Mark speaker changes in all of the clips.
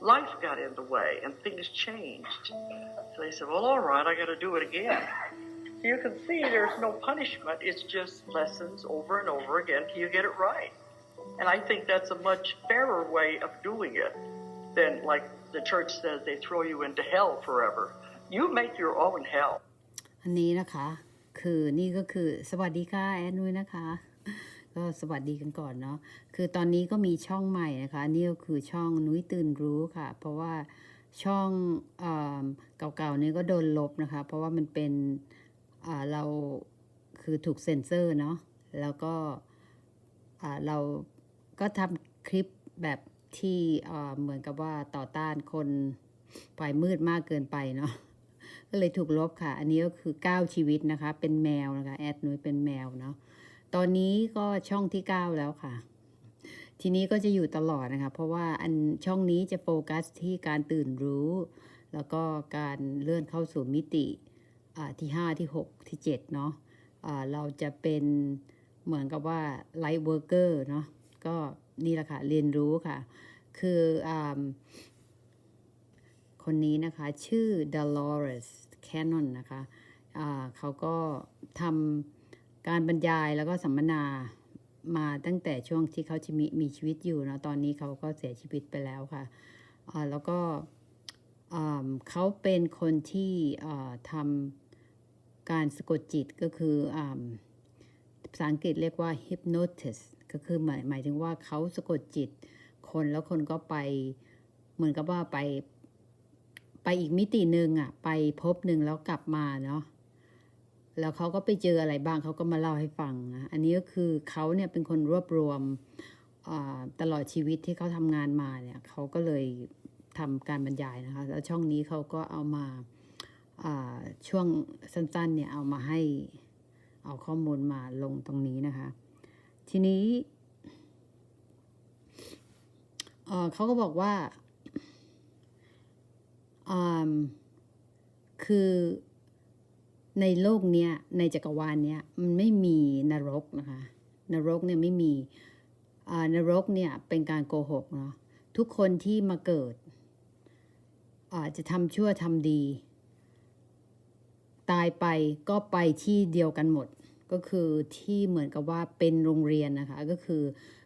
Speaker 1: life got in the way and things changed. So they said, well, all right, I got to do it again. You can see there's no punishment. It's just lessons over and over again till you get it right. And I think that's a much fairer way of doing it than like the church says they throw you into hell forever. You make your own hell.
Speaker 2: อันนี้นะคะ คือนี่ก็คือสวัสดีค่ะแอนนุ้ยนะคะ ก็สวัสดีกันก่อนเนาะคือตอนนี้ก็มีช่องใหม่นะคะอันนี่ก็คือช่องนุ้ยตื่นรู้ค่ะ เพราะว่าช่องเอเก่าๆนี้ก็โดนลบนะคะ เพราะว่ามันเป็นเราคือถูกเซ็นเซอร์เนาะแล้วก็เราก็ทำคลิปแบบที่เหมือนกับว่าต่อต้านคนฝ่ายมืดมากเกินไปเนาะก็เลยถูกลบค่ะ อันนี้ก็คือ 9 ชีวิตนะคะ เป็นแมวนะคะ แอดนุ้ยเป็นแมวเนาะ ตอนนี้ก็ช่องที่ 9 แล้วค่ะ ทีนี้ก็จะอยู่ตลอดนะคะ เพราะว่าอันช่องนี้จะโฟกัสที่การตื่นรู้ แล้วก็การเลื่อนเข้าสู่มิติอ่าที่ 5 ที่ 6 ที่ 7 เนาะอ่าเราจะเป็นเหมือนกับว่าไลท์เวิร์กเกอร์เนาะก็นี่แหละค่ะ เรียนรู้ค่ะ คืออ่าคนนี้นะคะ ชื่อ Dolores Cannon นะคะอ่าเขาก็ทำ การบรรยายแล้วก็สัมมนามาตั้งแต่ช่วงที่เขาจะมีมีชีวิตอยู่เนาะตอนนี้เขาก็เสียชีวิตไปแล้วค่ะแล้วก็เขาเป็นคนที่ทำการสะกดจิตก็คืออาภาษาอังกฤษเรียกว่า hypnosis ก็คือหมายหมายถึงว่าเขาสะกดจิตคนแล้วคนก็ไปเหมือนกับว่าไปไปอีกมิติหนึ่งอะไปพบหนึ่งแล้วกลับมาเนาะ แล้วเขาก็ไปเจออะไรบ้างเขาก็มาเล่าให้ฟังนะอันนี้ก็คือเขาเนี่ยเป็นคนรวบรวมตลอดชีวิตที่เขาทำงานมาเนี่ยเขาก็เลยทำการบรรยายนะคะ แล้วช่องนี้เขาก็เอามาช่วงสั้นๆเนี่ยเอามาให้เอาข้อมูลมาลงตรงนี้นะคะ ทีนี้เขาก็บอกว่าคือ ในโลกเนี้ยในจักรวาลเนี้ยมันไม่มีนรกนะคะนรกเนี่ยไม่มีอ่านรกเนี่ยเป็นการโกหกเนาะทุกคนที่มาเกิดอาจะทำชั่วทำดี ตายไปก็ไปที่เดียวกันหมด ก็คือที่เหมือนกับว่าเป็นโรงเรียนนะคะก็คือ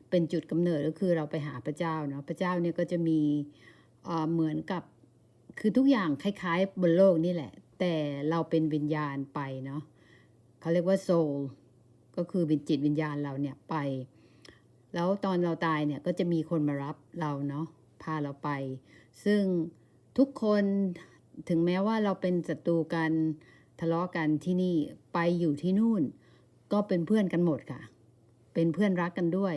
Speaker 2: เป็นจุดกำเนิดก็คือเราไปหาพระเจ้าเนาะพระเจ้าเนี่ยก็จะมีเหมือนกับคือทุกอย่างคล้าย ๆ บนโลกนี่แหละ แต่เราเป็นวิญญาณไปเนาะเขาเรียกว่าโซลก็คือเป็นจิตวิญญาณเราเนี่ยไป แล้วตอนเราตายเนี่ยก็จะมีคนมารับเราเนาะพาเราไป ซึ่งทุกคนถึงแม้ว่าเราเป็นศัตรูกันทะเลาะกันที่นี่ไปอยู่ที่นู่น ก็เป็นเพื่อนกันหมดค่ะ เป็นเพื่อนรักกันด้วย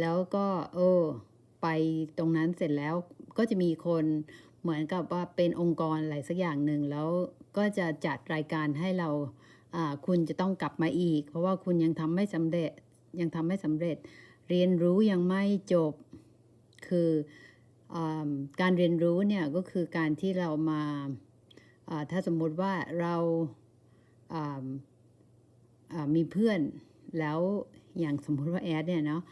Speaker 2: แล้วก็เออไปตรงนั้นเสร็จแล้วก็จะมีคน เหมือนกับว่าเป็นองค์กรอะไรสักอย่างหนึ่งแล้วก็จะจัดรายการให้เราคุณจะต้องกลับมาอีก เพราะว่าคุณยังทำไม่สำเร็จยังทำไม่สำเร็จ เรียนรู้ยังไม่จบคืออการเรียนรู้เนี่ยก็คือการที่เรามาถ้าสมมติว่าเราาามีเพื่อนแล้วอย่างสมมติว่าแอดเนี่ยเนาะ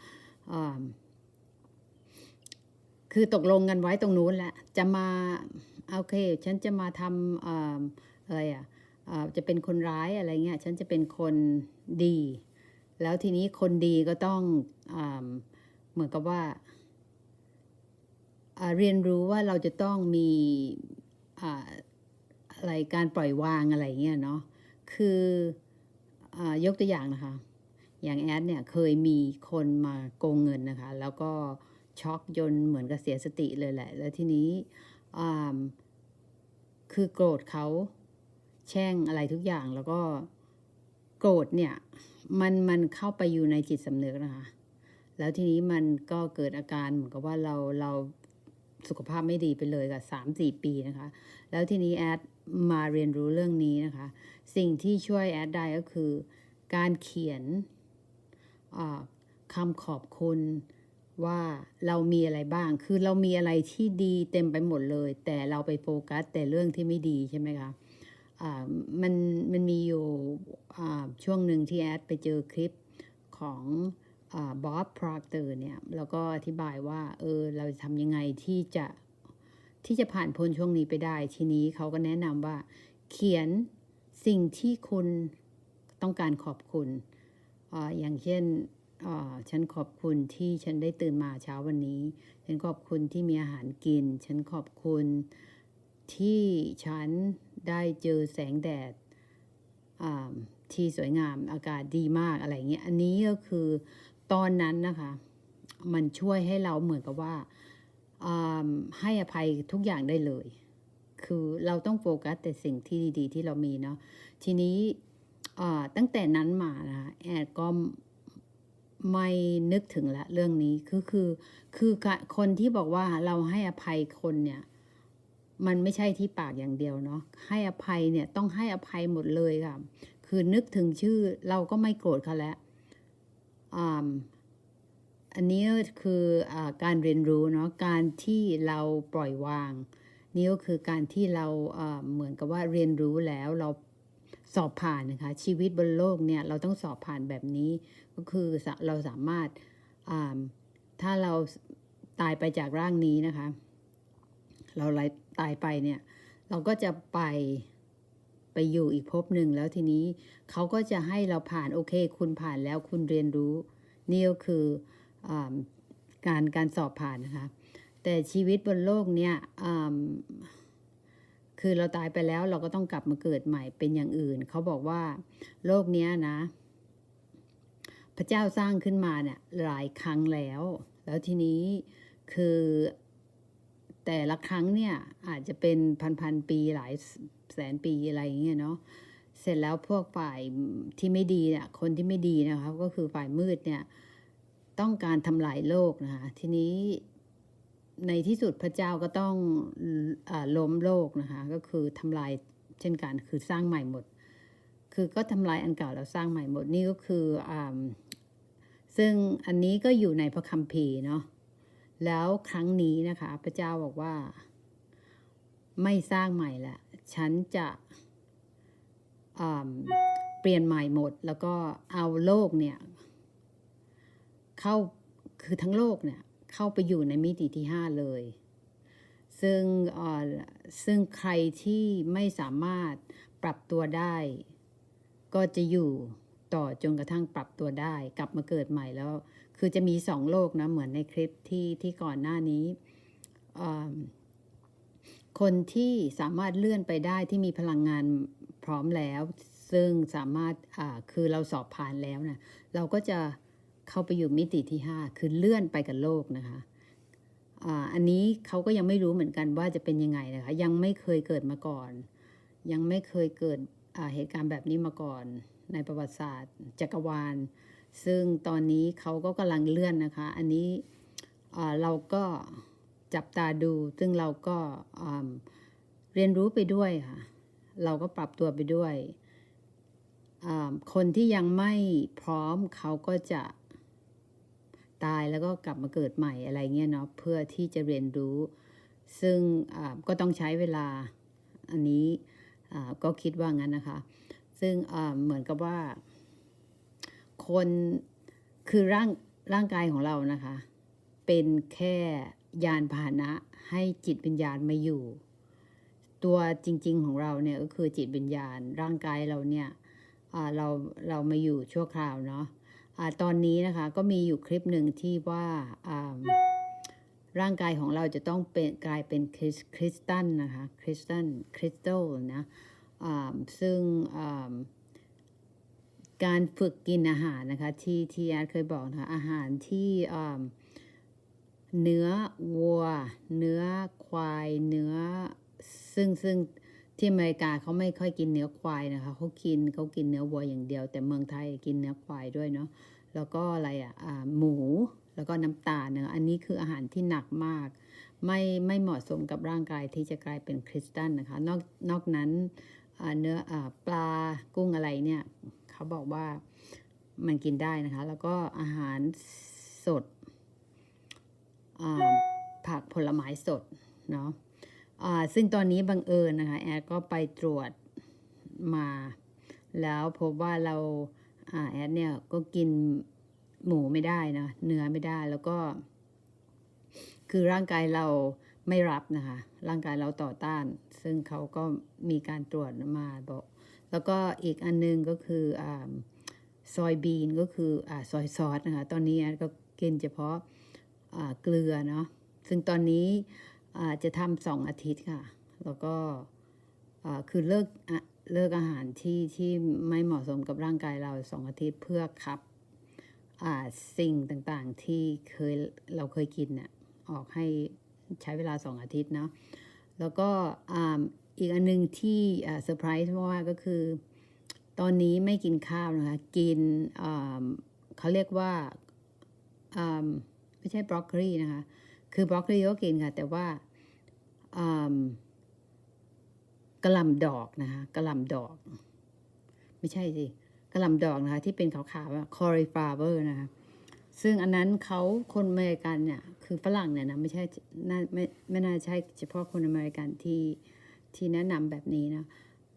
Speaker 2: คือตกลงกันไว้ตรงนู้นแหละจะมาโอเค ฉันจะมาทำอะไรอะจะเป็นคนร้ายอะไรเงี้ยฉันจะเป็นคนดี แล้วทีนี้คนดีก็ต้องอเหมือนกับว่าาเรียนรู้ว่าเราจะต้องมีอ่าอะไรการปล่อยวางอะไรเงี้ยเนาะคืออยกตัวอย่างนะคะ อย่างแอดเนี่ยเคยมีคนมาโกงเงินนะคะ แล้วก็ ช็อกจนเหมือนกับเสียสติเลยแหละ แล้วทีนี้คือโกรธเขาแช่งอะไรทุกอย่างแล้วก็โกรธเนี่ย มันมันเข้าไปอยู่ในจิตสำนึกนะคะ แล้วทีนี้มันก็เกิดอาการเหมือนกับว่าเราเราสุขภาพไม่ดีไปเลยกับสามสี่ปีนะคะ แล้วทีนี้แอดมาเรียนรู้เรื่องนี้นะคะ สิ่งที่ช่วยแอดได้ก็คือ การเขียนคำขอบคุณ ว่าเรามีอะไรบ้าง คือเรามีอะไรที่ดีเต็มไปหมดเลย แต่เราไปโฟกัส แต่เรื่องที่ไม่ดีใช่ไหมคะอ่ามันมันมีอยู่อ่าช่วงหนึ่งที่แอดไปเจอคลิปของบ๊อบพรอกเตอร์เนี่ย แล้วก็อธิบายว่า เออ เราจะทำยังไงที่จะที่จะผ่านพ้นช่วงนี้ไปได้ ทีนี้เขาก็แนะนำว่า เขียนสิ่งที่คุณต้องการขอบคุณอาอย่างเช่น ฉันขอบคุณที่ฉันได้ตื่นมาเช้าวันนี้ ฉันขอบคุณที่มีอาหารกิน ฉันขอบคุณที่ฉันได้เจอแสงแดดที่สวยงามอากาศดีมากอะไรเงี้ย อันนี้ก็คือตอนนั้นนะคะ มันช่วยให้เราเหมือนกับว่าให้อภัยทุกอย่างได้เลย คือเราต้องโฟกัสแต่สิ่งที่ดี ๆ ที่เรามีเนาะทีนี้ตั้งแต่นั้นมานะคะแอดก็ ไม่นึกถึงละเรื่องนี้คือคือคือคนที่บอกว่าเราให้อภัยคนเนี่ย มันไม่ใช่ที่ปากอย่างเดียวเนาะให้อภัยเนี่ยต้องให้อภัยหมดเลยค่ะคือนึกถึงชื่อเราก็ไม่โกรธเขาแล้วอ่าอันนี้คืออาการเรียนรู้เนาะการที่เราปล่อยวางนี่ก็คือการที่เราเอ่อเหมือนกับว่าเรียนรู้แล้วเราสอบผ่านนะคะชีวิตบนโลกเนี่ยเราต้องสอบผ่านแบบนี้ คือเราสามารถาถ้าเราตายไปจากร่างนี้นะคะ เราตายไปเนี่ย เราก็จะไปไปอยู่อีกภพหนึ่งแล้วทีนี้เขาก็จะให้เราผ่านโอเค คุณผ่านแล้วคุณเรียนรู้นี่ก็คืออการการสอบผ่านนะคะ แต่ชีวิตบนโลกเนี่ยคือเราตายไปแล้วเราก็ต้องกลับมาเกิดใหม่เป็นอย่างอื่น เขาบอกว่าโลกเนี้ยนะ พระเจ้าสร้างขึ้นมาเนี่ยหลายครั้งแล้ว แล้วทีนี้คือแต่ละครั้งเนี่ยอาจจะเป็นพันๆปีหลายแสนปีอะไรอย่างเงี้ยเนาะเสร็จแล้วพวกฝ่ายที่ไม่ดีเนี่ยคนที่ไม่ดีนะคะก็คือฝ่ายมืดเนี่ยต้องการทำลายโลกนะคะทีนี้ในที่สุดพระเจ้าก็ต้องอาล้มโลกนะคะก็คือทำลายเช่นกันคือสร้างใหม่หมด คือก็ทำลายอันเก่าแล้วสร้างใหม่หมดนี่ก็คืออา ซึ่งอันนี้ก็อยู่ในพระคัมภีร์เนาะแล้วครั้งนี้นะคะพระเจ้าบอกว่า ไม่สร้างใหม่ละฉันจะเปลี่ยนใหม่หมด แล้วก็เอาโลกเนี่ยเข้าคือทั้งโลกเนี่ยเข้าไปอยู่ในมิติที่ห้าเลย ซึ่งซึ่งใครที่ไม่สามารถปรับตัวได้ ก็จะอยู่ ต่อจนกระทั่งปรับตัวได้ กลับมาเกิดใหม่แล้ว คือจะมีสองโลกนะ เหมือนในคลิปที่ที่ก่อนหน้านี้ คนที่สามารถเลื่อนไปได้ที่มีพลังงานพร้อมแล้ว ซึ่งสามารถคือเราสอบผ่านแล้วนะเราก็จะเข้าไปอยู่มิติที่ 5 คือเลื่อนไปกับโลกนะคะอันนี้เขาก็ยังไม่รู้เหมือนกันว่าจะเป็นยังไงนะคะ ยังไม่เคยเกิดมาก่อน ยังไม่เคยเกิดเหตุการณ์แบบนี้มาก่อน ในประวัติศาสตร์ จักรวาล ซึ่งตอนนี้เขาก็กำลังเลื่อนนะคะ อันนี้เราก็จับตาดู ซึ่งเราก็เรียนรู้ไปด้วยค่ะ เราก็ปรับตัวไปด้วย คนที่ยังไม่พร้อมเขาก็จะตายแล้วก็กลับมาเกิดใหม่อะไรเงี้ยเนาะเพื่อที่จะเรียนรู้ ซึ่งก็ต้องใช้เวลาอันนี้ก็คิดว่างั้นนะคะ ซึ่งเหมือนกับว่า คนคือร่างร่างกายของเรานะคะ เป็นแค่ยานพาหนะให้จิตวิญญาณมาอยู่ ตัวจริง ๆ ของเราเนี่ยก็คือจิตวิญญาณ ร่างกายเราเนี่ยเราเรามาอยู่ชั่วคราวเนาะอ่าตอนนี้นะคะก็มีอยู่คลิปหนึ่งที่ว่าร่างกายของเราจะต้องเป็นกลายเป็นคริสคริสตัลนะคะคริสตัลคริสตัลนะ ซึ่งการฝึกกินอาหารนะคะที่ที่อาร์เคยบอกนะคะอาหารที่เนื้อวัว เนื้อควายเนื้อซึ่งซึ่งที่อเมริกาเขาไม่ค่อยกินเนื้อควายนะคะเขากินเขากินเนื้อวัวอย่างเดียว แต่เมืองไทยกินเนื้อควายด้วยเนาะแล้วก็อะไรอะอ่าหมูแล้วก็น้ำตาลเนะอันนี้คืออาหารที่หนักมาก ไม่ไม่เหมาะสมกับร่างกายที่จะกลายเป็นคริสตัลนะคะ นอกนอกนั้น เนื้ออปลากุ้งอะไรเนี่ยเขาบอกว่ามันกินได้นะคะ แล้วก็อาหารสดผักผลไม้สดเนาะซึ่งตอนนี้บังเอิญนะคะ แอดก็ไปตรวจมา แล้วพบว่าเราอาแอดเนี่ยก็กินหมูไม่ได้นะเนื้อไม่ได้แล้วก็ คือร่างกายเรา ไม่รับนะคะ ร่างกายเราต่อต้าน ซึ่งเขาก็มีการตรวจมาบอก แล้วก็อีกอันนึงก็คืออาซอยบีนก็คืออาซอยซอสนะคะ ตอนนี้ก็กินเฉพาะอ่าเกลือเนาะ ซึ่งตอนนี้อ่าจะทำสองอาทิตย์ค่ะ แล้วก็อ่าคือเลิกอะเลิกอาหารที่ที่ไม่เหมาะสมกับร่างกายเราสองอาทิตย์เพื่อขับอ่าสิ่งต่างๆที่เคยเราเคยกินน่ะออกให้ ใช้เวลาสองอาทิตย์เนาะแล้วก็อีกอันหนึงที่เซอร์ไพรส์มากก็คือ ตอนนี้ไม่กินข้าวนะคะ กินเขาเรียกว่าไม่ใช่บรอกโคลีนะคะ คือบรอกโคลีก็กินค่ะ แต่ว่ากระลำดอกนะคะกระลำดอก ไม่ใช่สิกระลำดอกนะคะ ที่เป็นขาวๆอะ cauliflower นะคะ ซึ่งอันนั้นเขาคนอเมริกันเนี่ยคือฝรั่งเนี่ยนะไม่ใช่น่าไม่ไม่น่าใช่เฉพาะคนอเมริกันที่ที่แนะนำแบบนี้นะ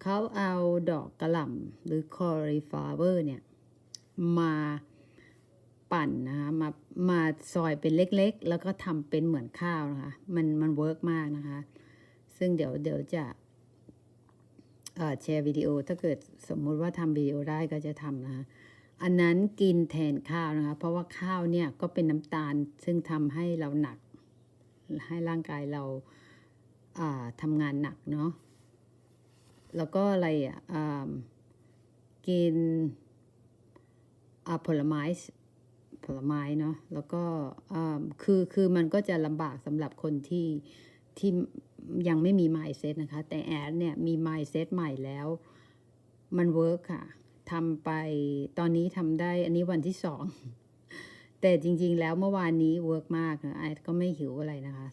Speaker 2: เขาเอาดอกกระหล่ำหรือ cauliflower เนี่ยมาปั่นนะคะมามาซอยเป็นเล็กๆ แล้วก็ทำเป็นเหมือนข้าวนะคะ มันมันเวิร์กมากนะคะ ซึ่งเดี๋ยวเดี๋ยวจะแชร์วิดีโอถ้าเกิดสมมุติว่าทำวิดีโอได้ก็จะทำนะคะ อันนั้นกินแทนข้าวนะคะ เพราะว่าข้าวเนี่ยก็เป็นน้ำตาลซึ่งทำให้เราหนัก ให้ร่างกายเราอ่าทำงานหนักเนาะแล้วก็อะไรอะกินผลไม้ผลไม้เนาะแล้วก็คือคือมันก็จะลำบากสำหรับคนที่ที่ยังไม่มี mindset นะคะ แต่แอดเนี่ยมี mindset ใหม่แล้ว มันเวิร์กค่ะ ทำไปตอนนี้ทำได้อันนี้วันที่สอง แต่จริงๆแล้วเมื่อวานนี้เวิร์กมากนะไอก็ไม่หิวอะไรนะคะ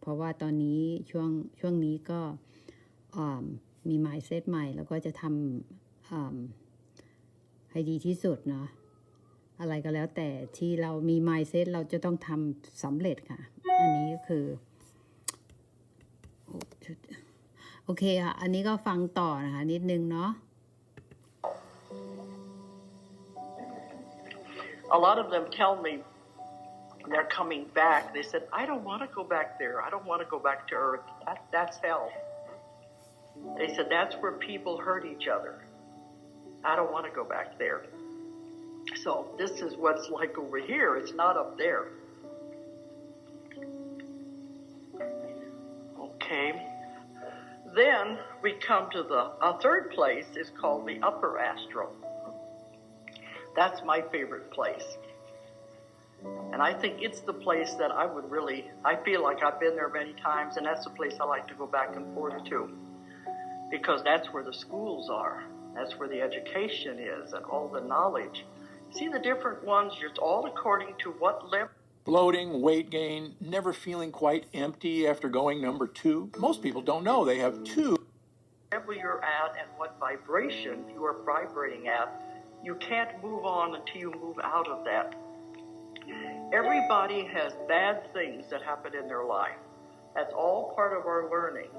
Speaker 2: เพราะว่าตอนนี้ช่วงช่วงนี้ก็มี mindset ใหม่ แล้วก็จะทำให้ดีที่สุดเนาะอะไรก็แล้วแต่ที่เรามี mindset เราจะต้องทำสำเร็จค่ะ อันนี้ก็คือ โอเคค่ะ อันนี้ก็ฟังต่อนะคะ นิดนึงเนาะ
Speaker 1: A lot of them tell me they're coming back, they said, I don't want to go back there. I don't want to go back to Earth. That, that's hell. They said, that's where people hurt each other. I don't want to go back there. So this is what's like over here. It's not up there. Okay. Then we come to the a third place is called the upper astral. That's my favorite place. And I think it's the place that I would really, I feel like I've been there many times, and that's the place I like to go back and forth to. Because that's where the schools are, that's where the education is, and all the knowledge. See the different ones, it's all according to what level.
Speaker 3: bloating, weight gain, never feeling quite empty after going number two. Most people don't know they have two
Speaker 1: level you're at and what vibration you are vibrating at, you can't move on until you move out of that. Everybody has bad things that happen in their life. That's all part of our learning.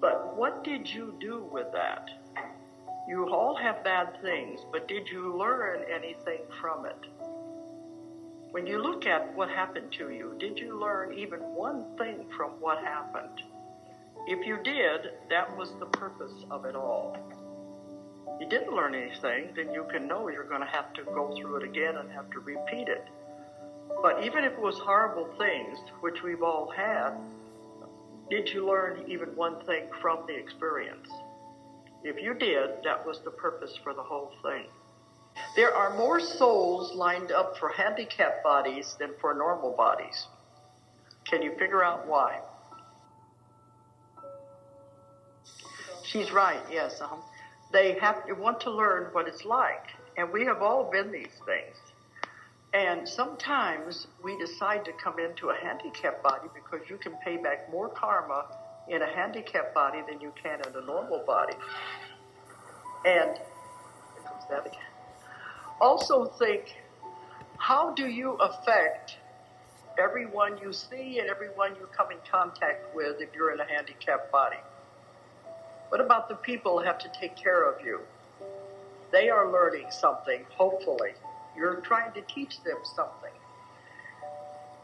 Speaker 1: But what did you do with that? You all have bad things, but did you learn anything from it? When you look at what happened to you, did you learn even one thing from what happened? If you did, that was the purpose of it all. You didn't learn anything, then you can know you're going to have to go through it again and have to repeat it. But even if it was horrible things, which we've all had, did you learn even one thing from the experience? If you did, that was the purpose for the whole thing. There are more souls lined up for handicapped bodies than for normal bodies. Can you figure out why? She's right, yes. Um, they have to want to learn what it's like. And we have all been these things. And sometimes we decide to come into a handicapped body because you can pay back more karma in a handicapped body than you can in a normal body. And here comes that again. Also think, how do you affect everyone you see and everyone you come in contact with if you're in a handicapped body? What about the people who have to take care of you? They are learning something, hopefully. You're trying to teach them something.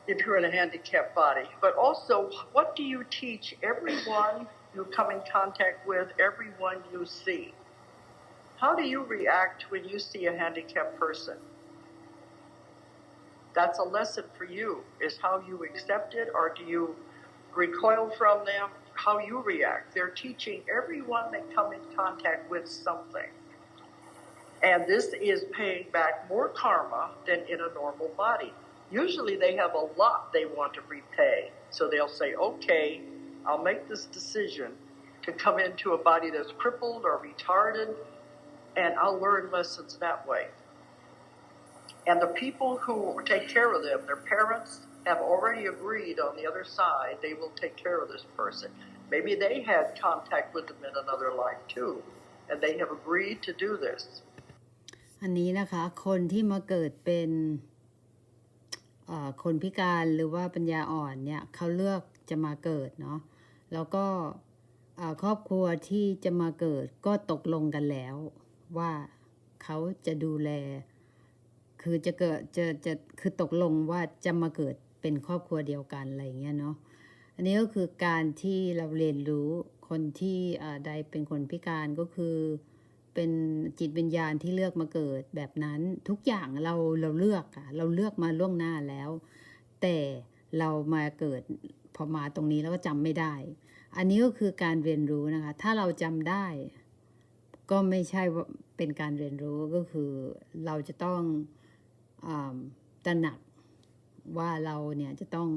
Speaker 1: if you're in a handicapped body. But also, what do you teach everyone you come in contact with, everyone you see? How do you react when you see a handicapped person? That's a lesson for you, is how you accept it, or do you recoil from them? How you react. They're teaching everyone they come in contact with something. And this is paying back more karma than in a normal body. Usually they have a lot they want to repay. So they'll say, okay, I'll make this decision to come into a body that's crippled or retarded, and I'll learn lessons that way. And the people who take care of them, their parents, have already agreed on the other side they will take care of this person. Maybe they had contact with them in another life too, and they have agreed to do this.
Speaker 2: อันนี้นะคะ คนที่มาเกิดเป็นคนพิการหรือว่าปัญญาอ่อนเนี่ยเขาเลือกจะมาเกิดเนาะแล้วก็ครอบครัวที่จะมาเกิดก็ตกลงกันแล้ว ว่าเขาจะดูแล คือจะเกิดจะจะคือตกลงว่าจะมาเกิด เป็นครอบครัวเดียวกันอะไรเงี้ยเนาะอันนี้ก็คือการที่เราเรียนรู้คนที่อ่าใดเป็นคนพิการก็คือ เป็นจิตวิญญาณที่เลือกมาเกิดแบบนั้นทุกอย่างเราเราเลือกอะเราเลือกมาล่วงหน้าแล้ว แต่เรามาเกิดพอมาตรงนี้แล้วก็จำไม่ได้ อันนี้ก็คือการเรียนรู้นะคะ ถ้าเราจำได้ ก็ไม่ใช่ว่าเป็นการเรียนรู้ก็คือเราจะต้องอาตระหนัก ว่าเราเนี่ยจะต้อง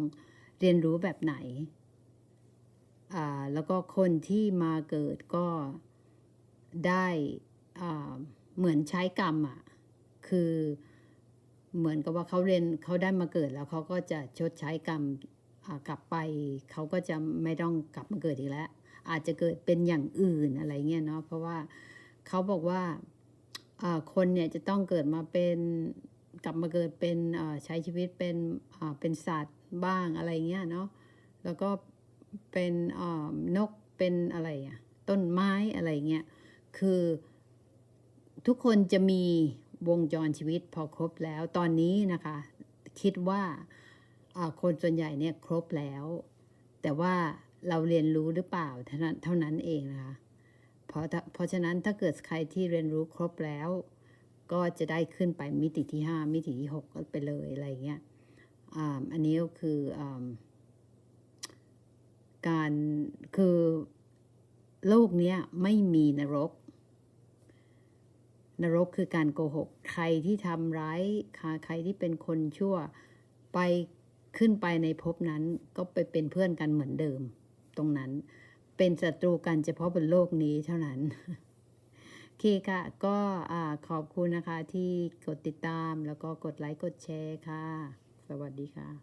Speaker 2: เรียนรู้แบบไหนอ่าแล้วก็คนที่มาเกิดก็ได้อ่าเหมือนใช้กรรมอะ คือเหมือนกับว่าเขาเรียนเขาได้มาเกิดแล้วเขาก็จะชดใช้กรรมอ่ากลับไป เขาก็จะไม่ต้องกลับมาเกิดอีกแล้ว อาจจะเกิดเป็นอย่างอื่นอะไรเงี้ยเนาะเพราะว่าเขาบอกว่าอ่าคนเนี่ยจะต้องเกิดมาเป็น กลับมาเกิดเป็นอ่าใช้ชีวิตเป็นอ่าเป็นสัตว์บ้างอะไรเงี้ยเนาะแล้วก็เป็นอ่านกเป็นอะไรอะต้นไม้อะไรเงี้ยคือทุกคนจะมีวงจรชีวิตพอครบแล้วตอนนี้นะคะ คิดว่าอ่าคนส่วนใหญ่เนี่ยครบแล้ว แต่ว่าเราเรียนรู้หรือเปล่าเท่านั้นเองนะคะเพราะถ้าเพราะฉะนั้นถ้าเกิดใครที่เรียนรู้ครบแล้ว ก็จะได้ขึ้นไปมิติที่ 5 มิติที่ 6 ก็ไปเลยอะไรเงี้ยอ่าอันนี้ก็คืออการคือโลกเนี้ยไม่มีนรก นรกคือการโกหก ใครที่ทำร้ายใครที่เป็นคนชั่วไปขึ้นไปในภพนั้นก็ไปเป็นเพื่อนกันเหมือนเดิม ตรงนั้นเป็นศัตรูกันเฉพาะบนโลกนี้เท่านั้น เคค่ะ ก็ขอบคุณนะคะที่กดติดตามแล้วก็กดไลค์กดแชร์ค่ะ สวัสดีค่ะ